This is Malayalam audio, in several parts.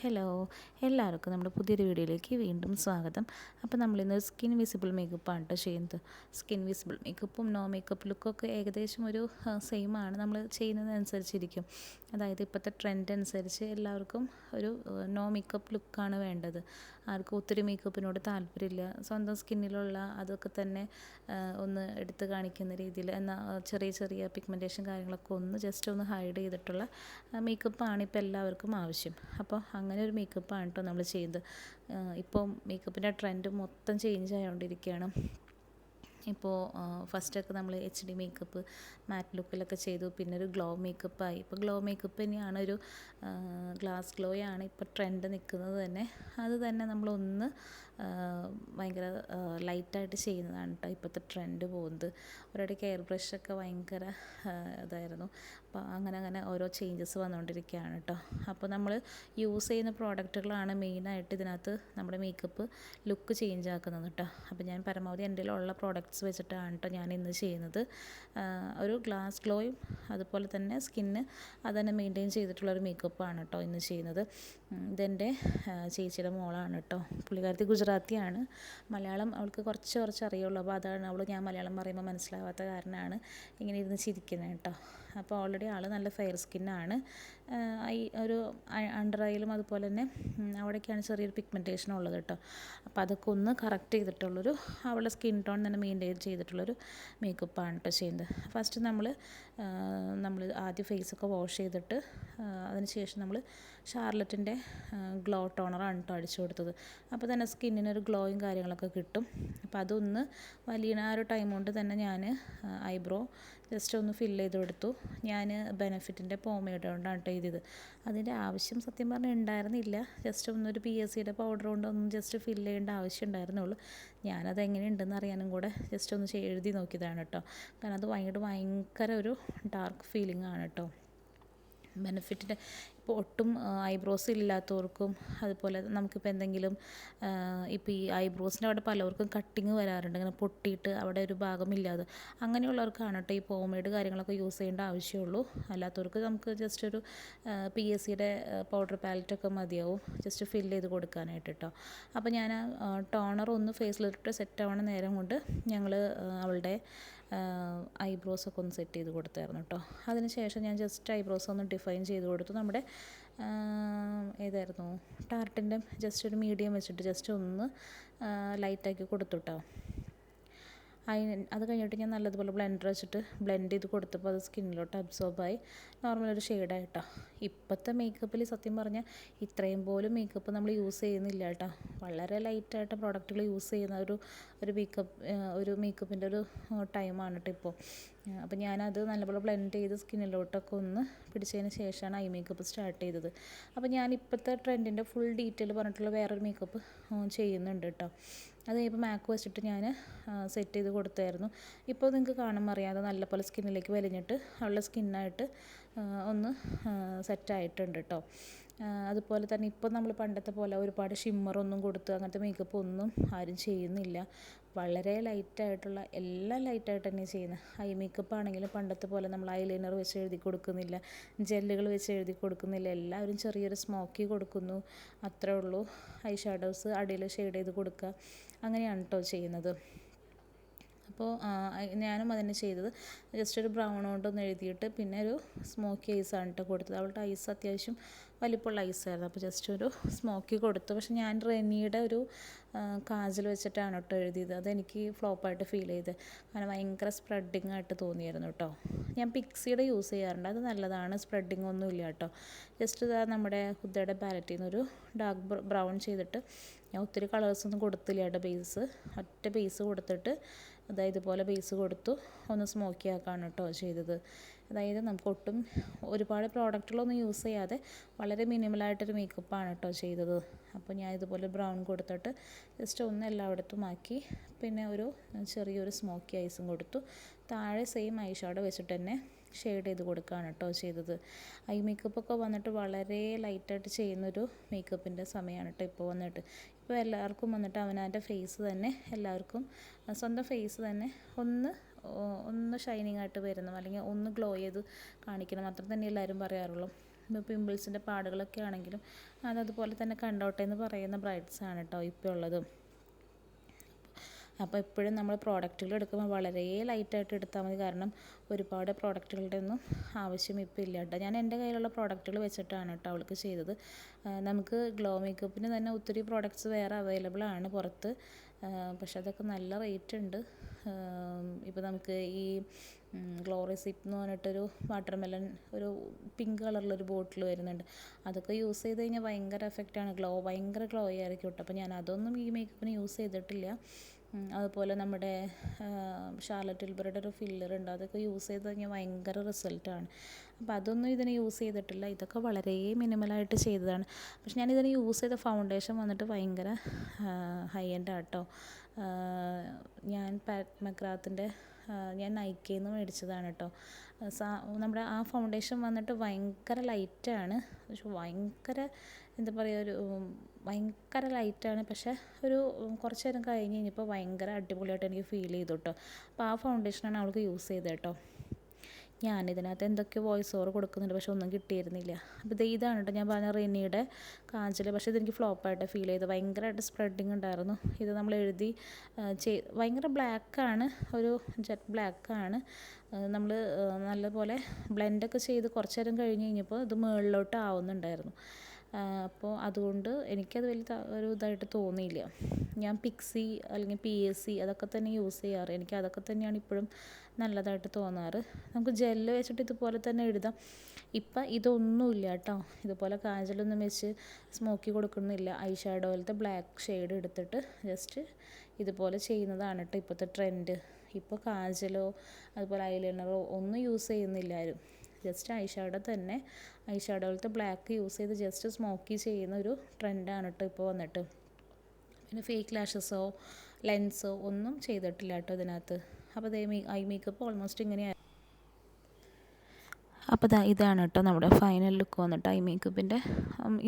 ഹലോ എല്ലാവർക്കും നമ്മുടെ പുതിയൊരു വീഡിയോയിലേക്ക് വീണ്ടും സ്വാഗതം. അപ്പോൾ നമ്മളിന്ന് സ്കിൻ വിസിബിൾ മേക്കപ്പാണ് കേട്ടോ ചെയ്യുന്നത്. സ്കിൻ വിസിബിൾ മേക്കപ്പും നോ മേക്കപ്പ് ലുക്കൊക്കെ ഏകദേശം ഒരു സെയിം ആണ് നമ്മൾ ചെയ്യുന്നതനുസരിച്ചിരിക്കും. അതായത് ഇപ്പോഴത്തെ ട്രെൻഡ് അനുസരിച്ച് എല്ലാവർക്കും ഒരു നോ മേക്കപ്പ് ലുക്കാണ് വേണ്ടത്. ആർക്കും ഒത്തിരി മേക്കപ്പിനോട് താല്പര്യമില്ല. സ്വന്തം സ്കിന്നിലുള്ള അതൊക്കെ തന്നെ ഒന്ന് എടുത്ത് കാണിക്കുന്ന രീതിയിൽ. എന്നാൽ ചെറിയ ചെറിയ പിഗ്മെന്റേഷൻ കാര്യങ്ങളൊക്കെ ഒന്ന് ജസ്റ്റ് ഒന്ന് ഹൈഡ് ചെയ്തിട്ടുള്ള മേക്കപ്പാണ് ഇപ്പോൾ എല്ലാവർക്കും ആവശ്യം. അപ്പോൾ അങ്ങനെ ഒരു മേക്കപ്പാണ് കേട്ടോ നമ്മൾ ചെയ്തത് ഇപ്പോൾ മേക്കപ്പിന്റെ ട്രെൻഡ് മൊത്തം ചേഞ്ച് ആയതുകൊണ്ടിരിക്കുകയാണ് ഇപ്പോൾ ഫസ്റ്റൊക്കെ നമ്മൾ എച്ച് ഡി മേക്കപ്പ് മാറ്റ് ലുക്കിലൊക്കെ ചെയ്തു. പിന്നെ ഒരു ഗ്ലോ മേക്കപ്പായി ഇപ്പോൾ ഗ്ലോ മേക്കപ്പ് തന്നെയാണ് ഒരു ഗ്ലാസ് ഗ്ലോയാണ് ഇപ്പോൾ ട്രെൻഡ് നിൽക്കുന്നത് തന്നെ. അത് തന്നെ നമ്മളൊന്ന് ഭയങ്കര ലൈറ്റായിട്ട് ചെയ്യുന്നതാണ് കേട്ടോ ഇപ്പോഴത്തെ ട്രെൻഡ് പോകുന്നത്. ഒരിടയ്ക്ക് എയർ ബ്രഷൊക്കെ ഭയങ്കര ഇതായിരുന്നു. അപ്പോൾ അങ്ങനെ അങ്ങനെ ഓരോ ചേഞ്ചസ് വന്നുകൊണ്ടിരിക്കുകയാണ് കേട്ടോ അപ്പോൾ നമ്മൾ യൂസ് ചെയ്യുന്ന പ്രോഡക്റ്റുകളാണ് മെയിനായിട്ട് ഇതിനകത്ത് നമ്മുടെ മേക്കപ്പ് ലുക്ക് ചേഞ്ച് ആക്കുന്നത് കേട്ടോ അപ്പോൾ ഞാൻ പരമാവധി എന്റെ ഉള്ള പ്രോഡക്റ്റ്സ് വെച്ചിട്ടാണ് കേട്ടോ ഞാൻ ഇന്ന് ചെയ്യുന്നത്. ഒരു ഗ്ലാസ് ഗ്ലോയും അതുപോലെ തന്നെ സ്കിന്ന് അതന്നെ മെയിന്റെയിൻ ചെയ്തിട്ടുള്ളൊരു മേക്കപ്പാണ് കേട്ടോ ഇന്ന് ചെയ്യുന്നത്. ഇതെന്റെ ചേച്ചിയുടെ മോളാണ് കേട്ടോ പുള്ളിക്കാരത്തി ഗുജറാത്തിയാണ്. മലയാളം അവൾക്ക് കുറച്ച് കുറച്ച് അറിയുള്ളൂ. അപ്പോൾ അതാണ് അവൾ ഞാൻ മലയാളം പറയുമ്പോൾ മനസ്സിലാവാത്ത കാരണമാണ് ഇങ്ങനെ ഇരുന്ന് ചിരിക്കുന്നത് കേട്ടോ. അപ്പോൾ ഓൾറെഡി ആൾ നല്ല ഫെയർ സ്കിന്നാണ് ഐ ഒരു അണ്ടർ ഐയിലും അതുപോലെ തന്നെ അവിടേക്കാണ് ചെറിയൊരു പിഗ്മെന്റേഷൻ ഉള്ളത് കേട്ടോ. അപ്പോൾ അതൊക്കെ ഒന്ന് കറക്റ്റ് ചെയ്തിട്ടുള്ളൊരു അവളുടെ സ്കിൻ ടോൺ തന്നെ മെയിന്റെയിൻ ചെയ്തിട്ടുള്ളൊരു മേക്കപ്പാണ് കേട്ടോ ചെയ്യുന്നത്. ഫസ്റ്റ് നമ്മൾ നമ്മൾ ആദ്യം ഫേസൊക്കെ വാഷ് ചെയ്തിട്ട് അതിന് ശേഷം നമ്മൾ ഷാർലറ്റിന്റെ ഗ്ലോ ടോണറാണ് കേട്ടോ അടിച്ചു കൊടുത്തത്. അപ്പോൾ തന്നെ സ്കിന്നിനൊരു ഗ്ലോയും കാര്യങ്ങളൊക്കെ കിട്ടും. അപ്പോൾ അതൊന്ന് വലിയ ആ ഒരു ടൈം കൊണ്ട് തന്നെ ഞാൻ ഐബ്രോ ജസ്റ്റ് ഒന്ന് ഫിൽ ചെയ്ത് കൊടുത്തു ഞാൻ ബെനഫിറ്റിന്റെ പോമേഡ് കൊണ്ടാണ് കേട്ടോ ചെയ്തത് അതിന്റെ ആവശ്യം സത്യം പറഞ്ഞാൽ ഉണ്ടായിരുന്നില്ല ജസ്റ്റ് ഒന്നൊരു പി എസ് സിയുടെ പൗഡർ കൊണ്ട് ഒന്ന് ജസ്റ്റ് ഫില്ല് ചെയ്യേണ്ട ആവശ്യം ഉണ്ടായിരുന്നുള്ളൂ ഞാനത് എങ്ങനെയുണ്ടെന്ന് അറിയാനും കൂടെ ജസ്റ്റ് ഒന്ന് എഴുതി നോക്കിയതാണ് കേട്ടോ കാരണം അത് ഭയങ്കര ഭയങ്കര ഒരു ഡാർക്ക് ഫീലിംഗ് ആണ് കേട്ടോ ബെനഫിറ്റിന്റെ ഇപ്പോൾ ഒട്ടും ഐബ്രോസ് ഇല്ലാത്തവർക്കും അതുപോലെ നമുക്കിപ്പോൾ എന്തെങ്കിലും ഇപ്പോൾ ഈ ഐബ്രോസിന്റെ അവിടെ പലവർക്കും കട്ടിങ് വരാറുണ്ട്. ഇങ്ങനെ പൊട്ടിയിട്ട് അവിടെ ഒരു ഭാഗമില്ലാതെ അങ്ങനെയുള്ളവർക്കാണ് കേട്ടോ ഈ പോമേഡ് കാര്യങ്ങളൊക്കെ യൂസ് ചെയ്യേണ്ട ആവശ്യമുള്ളൂ. അല്ലാത്തവർക്ക് നമുക്ക് ജസ്റ്റ് ഒരു പി എസ് സിയുടെ പൗഡർ പാലറ്റൊക്കെ മതിയാവും. ജസ്റ്റ് ഫിൽ ചെയ്ത് കൊടുക്കാനായിട്ട് കേട്ടോ. അപ്പോൾ ഞാൻ ടോണർ ഒന്ന് ഫേസിലിട്ട് സെറ്റ് ആവണ നേരം കൊണ്ട് ഞങ്ങൾ അവളുടെ ഐബ്രോസൊക്കെ ഒന്ന് സെറ്റ് ചെയ്ത് കൊടുത്തായിരുന്നു കേട്ടോ അതിന് ശേഷം ഞാൻ ജസ്റ്റ് ഐബ്രോസ് ഒന്ന് ഡിഫൈൻ ചെയ്ത് കൊടുത്തു. നമ്മുടെ ഏതായിരുന്നു? ടാർട്ടിന്റെ ജസ്റ്റ് ഒരു മീഡിയം വെച്ചിട്ട് ജസ്റ്റ് ഒന്ന് ലൈറ്റാക്കി കൊടുത്തു കേട്ടോ അതിന് അത് കഴിഞ്ഞിട്ട് ഞാൻ നല്ലതുപോലെ ബ്ലെൻഡർ വെച്ചിട്ട് ബ്ലെൻഡ് ചെയ്ത് കൊടുത്തപ്പോൾ അത് സ്കിന്നിലോട്ട് അബ്സോർബായി നോർമൽ ഒരു ഷെയ്ഡായിട്ടോ ഇപ്പോഴത്തെ മേക്കപ്പിൽ സത്യം പറഞ്ഞാൽ ഇത്രയും പോലും മേക്കപ്പ് നമ്മൾ യൂസ് ചെയ്യുന്നില്ല കേട്ടോ. വളരെ ലൈറ്റായിട്ട് പ്രോഡക്റ്റുകൾ യൂസ് ചെയ്യുന്ന ഒരു ഒരു മേക്കപ്പ് ഒരു മേക്കപ്പിന്റെ ഒരു ടൈമാണ് കേട്ടോ ഇപ്പോൾ അപ്പോൾ ഞാനത് നല്ലപോലെ ബ്ലെൻഡ് ചെയ്ത് സ്കിന്നിലോട്ടൊക്കെ ഒന്ന് പിടിച്ചതിന് ശേഷമാണ് ഐ മേക്കപ്പ് സ്റ്റാർട്ട് ചെയ്തത്. അപ്പോൾ ഞാൻ ഇപ്പോഴത്തെ ട്രെൻഡിന്റെ ഫുൾ ഡീറ്റെയിൽ പറഞ്ഞിട്ടുള്ള വേറൊരു മേക്കപ്പ് ചെയ്യുന്നുണ്ട് കേട്ടോ അത് ഇപ്പോൾ മാക്ക് വെച്ചിട്ട് ഞാൻ സെറ്റ് ചെയ്ത് കൊടുത്തായിരുന്നു. ഇപ്പോൾ നിങ്ങൾക്ക് കാണാൻ അറിയാതെ നല്ലപോലെ സ്കിന്നിലേക്ക് വലിഞ്ഞിട്ട് ഉള്ള സ്കിന്നായിട്ട് ഒന്ന് സെറ്റായിട്ടുണ്ട് കേട്ടോ അതുപോലെ തന്നെ ഇപ്പോൾ നമ്മൾ പണ്ടത്തെ പോലെ ഒരുപാട് ഷിമ്മറൊന്നും കൊടുത്ത് അങ്ങനത്തെ മേക്കപ്പ് ഒന്നും ആരും ചെയ്യുന്നില്ല. വളരെ ലൈറ്റായിട്ടുള്ള എല്ലാം ലൈറ്റായിട്ട് തന്നെ ചെയ്യുന്നത് ഐ മേക്കപ്പ് ആണെങ്കിലും പണ്ടത്തെ പോലെ നമ്മൾ ഐലൈനർ വെച്ച് എഴുതി കൊടുക്കുന്നില്ല. ജെല്ലുകൾ വെച്ച് എഴുതി കൊടുക്കുന്നില്ല. എല്ലാവരും ചെറിയൊരു സ്മോക്കി കൊടുക്കുന്നു. അത്രേ ഉള്ളൂ. ഐ ഷാഡോസ് അടിയിൽ ഷെയ്ഡ് ചെയ്ത് കൊടുക്കുക. അങ്ങനെയാണ് കേട്ടോ ചെയ്യുന്നത്. അപ്പോൾ ഞാനും അതന്നെ ചെയ്തത്. ജസ്റ്റ് ഒരു ബ്രൗൺ കൊണ്ടൊന്ന് എഴുതിയിട്ട് പിന്നെ ഒരു സ്മോക്കി ഐസാണ് കേട്ടോ കൊടുത്തത്. അവളുടെ ഐസ് അത്യാവശ്യം വലിപ്പമുള്ള ഐസായിരുന്നു. അപ്പോൾ ജസ്റ്റ് ഒരു സ്മോക്കി കൊടുത്തു. പക്ഷെ ഞാൻ റെനിയുടെ ഒരു കാജൽ വെച്ചിട്ടാണ് കേട്ടോ എഴുതിയത്. അതെനിക്ക് ഫ്ലോപ്പായിട്ട് ഫീൽ ചെയ്ത്. കാരണം ഭയങ്കര സ്പ്രെഡിങ് ആയിട്ട് തോന്നിയായിരുന്നു കേട്ടോ ഞാൻ പിക്സിയുടെ യൂസ് ചെയ്യാറുണ്ട്. അത് നല്ലതാണ്. സ്പ്രെഡിങ് ഒന്നും ഇല്ല കേട്ടോ ജസ്റ്റ് ഇതാ നമ്മുടെ ഹുദയുടെ പാലറ്റിൽ നിന്നൊരു ഡാർക്ക് ബ്രൗൺ ചെയ്തിട്ട് ഞാൻ ഒത്തിരി കളേഴ്സൊന്നും കൊടുത്തില്ല കേട്ടോ ബേസ് ഒറ്റ ബേസ് കൊടുത്തിട്ട് അതായത് ഇതുപോലെ ബേസ് കൊടുത്തു. ഒന്ന് സ്മോക്കി ആക്കാണ് കേട്ടോ ചെയ്തത്. അതായത് നമുക്ക് ഒട്ടും ഒരുപാട് പ്രോഡക്റ്റുകളൊന്നും യൂസ് ചെയ്യാതെ വളരെ മിനിമലായിട്ടൊരു മേക്കപ്പാണ് കേട്ടോ ചെയ്തത്. അപ്പോൾ ഞാൻ ഇതുപോലെ ബ്രൗൺ കൊടുത്തിട്ട് ജസ്റ്റ് ഒന്ന് എല്ലായിടത്തും ആക്കി. പിന്നെ ഒരു ചെറിയൊരു സ്മോക്കി ഐസും കൊടുത്തു. താഴെ സെയിം ഐ വെച്ചിട്ട് തന്നെ ഷെയ്ഡ് ചെയ്ത് കൊടുക്കുകയാണ് കേട്ടോ ചെയ്തത്. ഐ മേക്കപ്പൊക്കെ വന്നിട്ട് വളരെ ലൈറ്റായിട്ട് ചെയ്യുന്നൊരു മേക്കപ്പിന്റെ സമയമാണ് കേട്ടോ ഇപ്പോൾ വന്നിട്ട്. ഇപ്പോൾ എല്ലാവർക്കും വന്നിട്ട് അവനവന്റെ ഫേസ് തന്നെ എല്ലാവർക്കും സ്വന്തം ഫേസ് തന്നെ ഒന്ന് ഒന്ന് ഷൈനിങ് ആയിട്ട് വരുന്നു. അല്ലെങ്കിൽ ഒന്ന് ഗ്ലോ ചെയ്ത് കാണിക്കണം മാത്രം തന്നെ എല്ലാവരും പറയാറുള്ളൂ. പിമ്പിൾസിന്റെ പാടുകളൊക്കെ ആണെങ്കിലും അതതുപോലെ തന്നെ കണ്ടോട്ടെ എന്ന് പറയുന്ന ബ്രൈഡ്സ് ആണ് കേട്ടോ ഇപ്പോൾ ഉള്ളത്. അപ്പോൾ എപ്പോഴും നമ്മൾ പ്രോഡക്റ്റുകൾ എടുക്കുമ്പോൾ വളരെ ലൈറ്റായിട്ട് എടുത്താൽ മതി. കാരണം ഒരുപാട് പ്രോഡക്റ്റുകളുടെ ഒന്നും ആവശ്യം ഇപ്പോൾ ഇല്ല കേട്ടോ ഞാൻ എന്റെ കയ്യിലുള്ള പ്രോഡക്റ്റുകൾ വെച്ചിട്ടാണ് കേട്ടോ അവൾക്ക് ചെയ്തത്. നമുക്ക് ഗ്ലോ മേക്കപ്പിന് തന്നെ ഒത്തിരി പ്രോഡക്റ്റ്സ് വേറെ അവൈലബിൾ ആണ് പുറത്ത്. പക്ഷെ അതൊക്കെ നല്ല റേറ്റ് ഉണ്ട്. ഇപ്പോൾ നമുക്ക് ഈ ഗ്ലോറി സിപ്പ് എന്ന് പറഞ്ഞിട്ടൊരു വാട്ടർ മെലൺ ഒരു പിങ്ക് കളറിലൊരു ബോട്ടിൽ വരുന്നുണ്ട്. അതൊക്കെ യൂസ് ചെയ്ത് കഴിഞ്ഞാൽ ഭയങ്കര എഫക്റ്റാണ് ഗ്ലോ ഭയങ്കര ഗ്ലോ ആയിരിക്കും കേട്ടോ അപ്പോൾ ഞാൻ അതൊന്നും ഈ മേക്കപ്പിന് യൂസ് ചെയ്തിട്ടില്ല. അതുപോലെ നമ്മുടെ ഷാർലറ്റ് ടിൽബറുടെ ഒരു ഫില്ലർ ഉണ്ട്. അതൊക്കെ യൂസ് ചെയ്ത് കഴിഞ്ഞാൽ ഭയങ്കര റിസൾട്ടാണ് അപ്പോൾ അതൊന്നും ഇതിന് യൂസ് ചെയ്തിട്ടില്ല. ഇതൊക്കെ വളരെ മിനിമലായിട്ട് ചെയ്തതാണ്. പക്ഷെ ഞാൻ ഇതിന് യൂസ് ചെയ്ത ഫൗണ്ടേഷൻ വന്നിട്ട് ഭയങ്കര ഹൈ എൻഡ് ആട്ടോ. ഞാൻ പാറ്റ് മക്രാത്തിന്റെ ഞാൻ നൈക്കയിൽ നിന്ന് മേടിച്ചതാണ് കേട്ടോ നമ്മുടെ ആ ഫൗണ്ടേഷൻ വന്നിട്ട് ഭയങ്കര ലൈറ്റാണ് പക്ഷെ ഭയങ്കര എന്താ പറയുക ഒരു ഭയങ്കര ലൈറ്റാണ് പക്ഷേ ഒരു കുറച്ച് നേരം കഴിഞ്ഞ് കഴിഞ്ഞപ്പോൾ ഭയങ്കര അടിപൊളിയായിട്ട് എനിക്ക് ഫീൽ ചെയ്തു കേട്ടോ അപ്പോൾ ആ ഫൗണ്ടേഷനാണ് അവൾക്ക് യൂസ് ചെയ്തത് കേട്ടോ ഞാനിതിനകത്ത് എന്തൊക്കെ വോയിസ് ഓവർ കൊടുക്കുന്നുണ്ട് പക്ഷെ ഒന്നും കിട്ടിയിരുന്നില്ല. അപ്പോൾ ഇത് ഇതാണ് കേട്ടോ ഞാൻ പറഞ്ഞ റെനിയുടെ കാഞ്ചൽ പക്ഷേ ഇതെനിക്ക് ഫ്ലോപ്പായിട്ട് ഫീൽ ചെയ്തു. ഭയങ്കരമായിട്ട് സ്പ്രെഡിങ് ഉണ്ടായിരുന്നു. ഇത് നമ്മൾ എഴുതി ചെയ് ഭയങ്കര ബ്ലാക്കാണ് ഒരു ജെറ്റ് ബ്ലാക്കാണ് നമ്മൾ നല്ലപോലെ ബ്ലെൻഡൊക്കെ ചെയ്ത് കുറച്ചു നേരം കഴിഞ്ഞ് കഴിഞ്ഞപ്പോൾ ഇത് മുകളിലോട്ട് ആവുന്നുണ്ടായിരുന്നു. അപ്പോൾ അതുകൊണ്ട് എനിക്കത് വലിയ ഒരു ഇതായിട്ട് തോന്നിയില്ല. ഞാൻ പിക്സി അല്ലെങ്കിൽ പി എസ് സി അതൊക്കെ തന്നെ യൂസ് ചെയ്യാറ്. എനിക്ക് അതൊക്കെ തന്നെയാണ് ഇപ്പോഴും നല്ലതായിട്ട് തോന്നാറ്. നമുക്ക് ജെല്ല് വെച്ചിട്ട് ഇതുപോലെ തന്നെ എഴുതാം. ഇപ്പം ഇതൊന്നുമില്ല കേട്ടോ. ഇതുപോലെ കാജലൊന്നും വെച്ച് സ്മോക്കി കൊടുക്കുന്നില്ല. ഐ ഷാഡോ പോലത്തെ ബ്ലാക്ക് ഷെയ്ഡ് എടുത്തിട്ട് ജസ്റ്റ് ഇതുപോലെ ചെയ്യുന്നതാണ് കേട്ടോ ഇപ്പോഴത്തെ ട്രെൻഡ് ഇപ്പോൾ കാജലോ അതുപോലെ ഐലൈനറോ ഒന്നും യൂസ് ചെയ്യുന്നില്ല ആരും. ജസ്റ്റ് ഐ ഷാഡോ തന്നെ ഐ ഷാഡോയിലത്തെ ബ്ലാക്ക് യൂസ് ചെയ്ത് ജസ്റ്റ് സ്മോക്കി ചെയ്യുന്ന ഒരു ട്രെൻഡാണ് കേട്ടോ ഇപ്പോൾ വന്നിട്ട്. പിന്നെ ഫേക്ക് ലാഷസോ ലെൻസോ ഒന്നും ചെയ്തിട്ടില്ല കേട്ടോ ഇതിനകത്ത്. അപ്പോൾ അതേ ഐ മേക്കപ്പ് ഓൾമോസ്റ്റ് ഇങ്ങനെയാണ് അപ്പോൾ ഇതാ ഇതാണ് കേട്ടോ നമ്മുടെ ഫൈനൽ ലുക്ക് വന്നിട്ട് ഐ മേക്കപ്പിന്റെ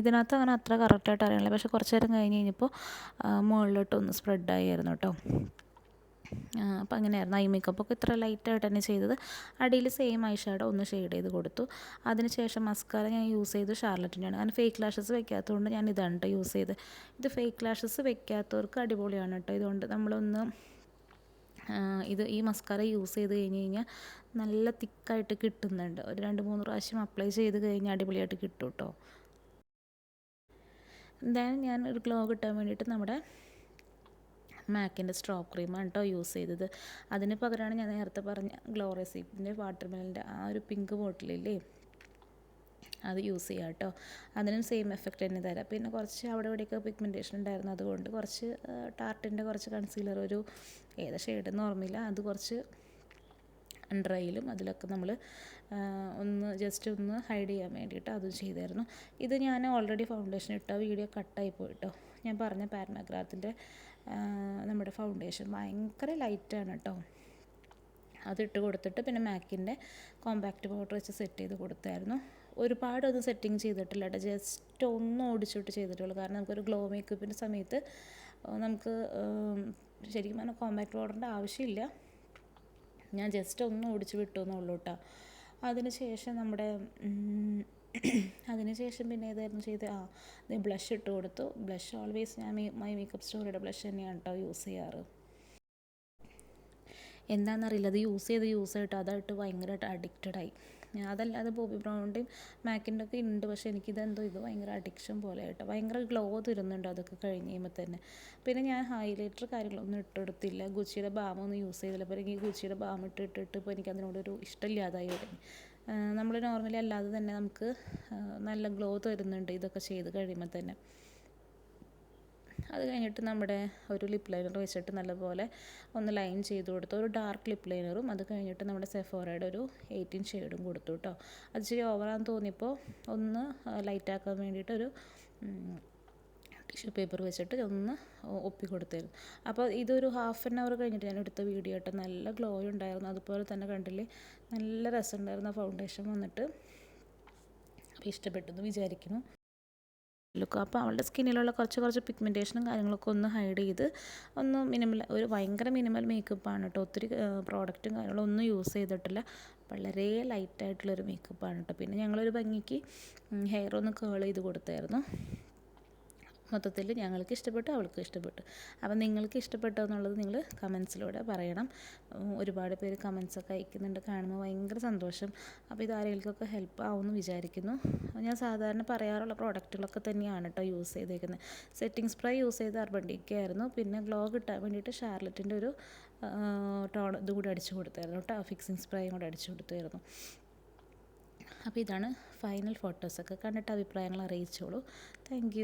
ഇതിനകത്ത് അങ്ങനെ അത്ര കറക്റ്റായിട്ട് അറിയണില്ല. പക്ഷേ കുറച്ച് നേരം കഴിഞ്ഞ് കഴിഞ്ഞപ്പോൾ മുകളിലോട്ട് ഒന്ന് സ്പ്രെഡായിരുന്നു കേട്ടോ അപ്പോൾ അങ്ങനെയായിരുന്നു. ഐ മേക്കപ്പൊക്കെ ഇത്ര ലൈറ്റായിട്ട് തന്നെ ചെയ്തത്. അടിയിൽ സെയിം ഐ ഷാഡോ ഒന്ന് ഷെയ്ഡ് ചെയ്ത് കൊടുത്തു. അതിനുശേഷം മസ്കാര ഞാൻ യൂസ് ചെയ്തു ഷാർലറ്റിന്റെയാണ് ഞാൻ ഫേക്ക് ലാഷസ് വെക്കാത്തതുകൊണ്ട് ഞാൻ ഇതാണ് കേട്ടോ യൂസ് ചെയ്ത് ഇത് ഫേക്ക് ലാഷസ് വെക്കാത്തവർക്ക് അടിപൊളിയാണ് കേട്ടോ ഇതുകൊണ്ട് നമ്മളൊന്ന് ഇത് ഈ മസ്കാര യൂസ് ചെയ്ത് കഴിഞ്ഞ് കഴിഞ്ഞാൽ നല്ല തിക്കായിട്ട് കിട്ടുന്നുണ്ട്. ഒരു രണ്ട് മൂന്ന് പ്രാവശ്യം അപ്ലൈ ചെയ്ത് കഴിഞ്ഞാൽ അടിപൊളിയായിട്ട് കിട്ടും കേട്ടോ എന്തായാലും ഞാൻ ഒരു ഗ്ലോ കിട്ടാൻ വേണ്ടിയിട്ട് നമ്മുടെ മാക്കിന്റെ സ്ട്രോപ്പ് ക്രീമാണ് കേട്ടോ യൂസ് ചെയ്തത്. അതിന് പകരമാണ് ഞാൻ നേരത്തെ പറഞ്ഞ ഗ്ലോ വാട്ടർ മെലിന്റെ ആ ഒരു പിങ്ക് ബോട്ടിലില്ലേ അത് യൂസ് ചെയ്യാം കേട്ടോ. അതിനും സെയിം എഫക്റ്റ് തന്നെ തരാം. പിന്നെ കുറച്ച് അവിടെ ഇവിടെയൊക്കെ പിഗ്മെന്റേഷൻ ഉണ്ടായിരുന്നു. അതുകൊണ്ട് കുറച്ച് ടാർട്ടിന്റെ കുറച്ച് കൺസീലർ ഒരു ഏതാ ഷെയ്ഡെന്ന് ഓർമ്മയില്ല. അത് കുറച്ച് അണ്ടർ അതിലൊക്കെ നമ്മൾ ഒന്ന് ജസ്റ്റ് ഒന്ന് ഹൈഡ് ചെയ്യാൻ വേണ്ടിയിട്ട് അതും ചെയ്തായിരുന്നു. ഇത് ഞാൻ ഓൾറെഡി ഫൗണ്ടേഷൻ ഇട്ട വീഡിയോ കട്ടായി പോയിട്ടോ ഞാൻ പറഞ്ഞ പാരമാഗ്രാത്തിന്റെ നമ്മുടെ ഫൗണ്ടേഷൻ ഭയങ്കര ലൈറ്റാണ് കേട്ടോ അതിട്ട് കൊടുത്തിട്ട് പിന്നെ മാക്കിന്റെ കോമ്പാക്റ്റ് പൗഡർ വെച്ച് സെറ്റ് ചെയ്ത് കൊടുത്തായിരുന്നു. ഒരുപാടൊന്നും സെറ്റിങ് ചെയ്തിട്ടില്ല കേട്ടോ ജസ്റ്റ് ഒന്ന് ഓടിച്ചിട്ട് ചെയ്തിട്ടുള്ളൂ. കാരണം നമുക്കൊരു ഗ്ലോ മേക്കപ്പിന്റെ സമയത്ത് നമുക്ക് ശരിക്കും പറഞ്ഞാൽ കോമ്പാക്റ്റ് പൗഡറിന്റെ ആവശ്യമില്ല. ഞാൻ ജസ്റ്റ് ഒന്ന് ഓടിച്ച് വിട്ടു എന്നുള്ളൂ കേട്ടോ അതിന് ശേഷം നമ്മുടെ അതിന് ശേഷം പിന്നെ ഏതായിരുന്നു ചെയ്ത്? ആ ബ്ലഷ് ഇട്ട് കൊടുത്തു. ബ്ലഷ് ഓൾവേസ് ഞാൻ മൈ മേക്കപ്പ് സ്റ്റോറിയുടെ ബ്ലഷ് തന്നെയാണ് കേട്ടോ യൂസ് ചെയ്യാറ്. എന്താണെന്നറിയില്ല അത് യൂസ് ചെയ്ത് യൂസ് ചെയ്തിട്ട് അതായിട്ട് ഭയങ്കരമായിട്ട് അഡിക്റ്റഡ് ആയി. അതല്ലാതെ ബോബി ബ്രൗണിന്റെയും മാക്കിന്റെ ഒക്കെ ഉണ്ട് പക്ഷേ എനിക്കിതെന്തോ ഇത് ഭയങ്കര അഡിക്ഷൻ പോലെ ആയിട്ടോ ഭയങ്കര ഗ്ലോ തരുന്നുണ്ട് അതൊക്കെ കഴിഞ്ഞ് കഴിയുമ്പോൾ തന്നെ. പിന്നെ ഞാൻ ഹൈലൈറ്റർ കാര്യങ്ങളൊന്നും ഇട്ടെടുത്തില്ല ഗുച്ചിയുടെ ബാമൊന്നും യൂസ് ചെയ്തില്ല. അപ്പോൾ എനിക്ക് ഗുച്ചിയുടെ ബാം ഇട്ട് ഇട്ടിട്ട് ഇപ്പോൾ എനിക്ക് അതിനോടൊരു ഇഷ്ടമില്ലാതായി തുടങ്ങി. നമ്മൾ നോർമലി അല്ലാതെ തന്നെ നമുക്ക് നല്ല ഗ്ലോ തരുന്നുണ്ട് ഇതൊക്കെ ചെയ്ത് കഴിയുമ്പോൾ തന്നെ. അത് കഴിഞ്ഞിട്ട് നമ്മുടെ ഒരു ലിപ് ലൈനർ വെച്ചിട്ട് നല്ലപോലെ ഒന്ന് ലൈൻ ചെയ്ത് കൊടുത്തു ഒരു ഡാർക്ക് ലിപ് ലൈനറും അത് കഴിഞ്ഞിട്ട് നമ്മുടെ സെഫോറയുടെ ഒരു എയ്റ്റീൻ ഷെയ്ഡും കൊടുത്തു കേട്ടോ അത് ഇച്ചിരി ഓവറാന്ന് തോന്നിയപ്പോൾ ഒന്ന് ലൈറ്റാക്കാൻ വേണ്ടിയിട്ട് ഒരു ടിഷ്യൂ പേപ്പർ വെച്ചിട്ട് ഒന്ന് ഒപ്പി കൊടുത്തായിരുന്നു അപ്പോൾ ഇതൊരു ഹാഫ് ആൻ അവർ കഴിഞ്ഞിട്ട് ഞാൻ എടുത്ത വീഡിയോ ആയിട്ട് നല്ല ഗ്ലോ ഉണ്ടായിരുന്നു. അതുപോലെ തന്നെ കണ്ടില്ലേ? നല്ല രസമുണ്ടായിരുന്നു ഫൗണ്ടേഷൻ വന്നിട്ട്. അപ്പോൾ ഇഷ്ടപ്പെട്ടെന്ന് വിചാരിക്കുന്നു. ലുക്ക് അപ്പോൾ അവളുടെ സ്കിന്നിലുള്ള കുറച്ച് കുറച്ച് പിഗ്മെന്റേഷനും കാര്യങ്ങളൊക്കെ ഒന്ന് ഹൈഡ് ചെയ്ത് ഒന്ന് മിനിമൽ ഒരു ഭയങ്കര മിനിമൽ മേക്കപ്പാണ് കേട്ടോ. ഒത്തിരി പ്രോഡക്റ്റും കാര്യങ്ങളും ഒന്നും യൂസ് ചെയ്തിട്ടില്ല. വളരെ ലൈറ്റായിട്ടുള്ളൊരു മേക്കപ്പാണ് കേട്ടോ. പിന്നെ ഞങ്ങളൊരു ഭംഗിക്ക് ഹെയർ ഒന്ന് കേൾ ചെയ്ത് കൊടുത്തായിരുന്നു. മൊത്തത്തിൽ ഞങ്ങൾക്ക് ഇഷ്ടപ്പെട്ടു അവൾക്ക് ഇഷ്ടപ്പെട്ടു. അപ്പം നിങ്ങൾക്ക് ഇഷ്ടപ്പെട്ടോ എന്നുള്ളത് നിങ്ങൾ കമൻസിലൂടെ പറയണം. ഒരുപാട് പേര് കമൻസൊക്കെ അയക്കുന്നുണ്ട് കാണുമ്പോൾ ഭയങ്കര സന്തോഷം. അപ്പോൾ ഇത് ആരെങ്കിലുമൊക്കെ ഹെൽപ്പ് ആവുമെന്ന് വിചാരിക്കുന്നു. ഞാൻ സാധാരണ പറയാറുള്ള പ്രോഡക്റ്റുകളൊക്കെ തന്നെയാണ് കേട്ടോ യൂസ് ചെയ്തേക്കുന്നത്. സെറ്റിംഗ് സ്പ്രേ യൂസ് ചെയ്ത് അർബണ്ടിക്ക ആയിരുന്നു. പിന്നെ ഗ്ലോ കിട്ടാൻ വേണ്ടിയിട്ട് ഷാർലറ്റിന്റെ ഒരു ടോൺ ഇതുകൂടി അടിച്ചു കൊടുത്തായിരുന്നു കേട്ടോ. ഫിക്സിങ് സ്പ്രേയും കൂടെ അടിച്ചു കൊടുത്തായിരുന്നു. അപ്പോൾ ഇതാണ് ഫൈനൽ ഫോട്ടോസൊക്കെ കണ്ടിട്ട് അഭിപ്രായങ്ങൾ അറിയിച്ചോളൂ. താങ്ക്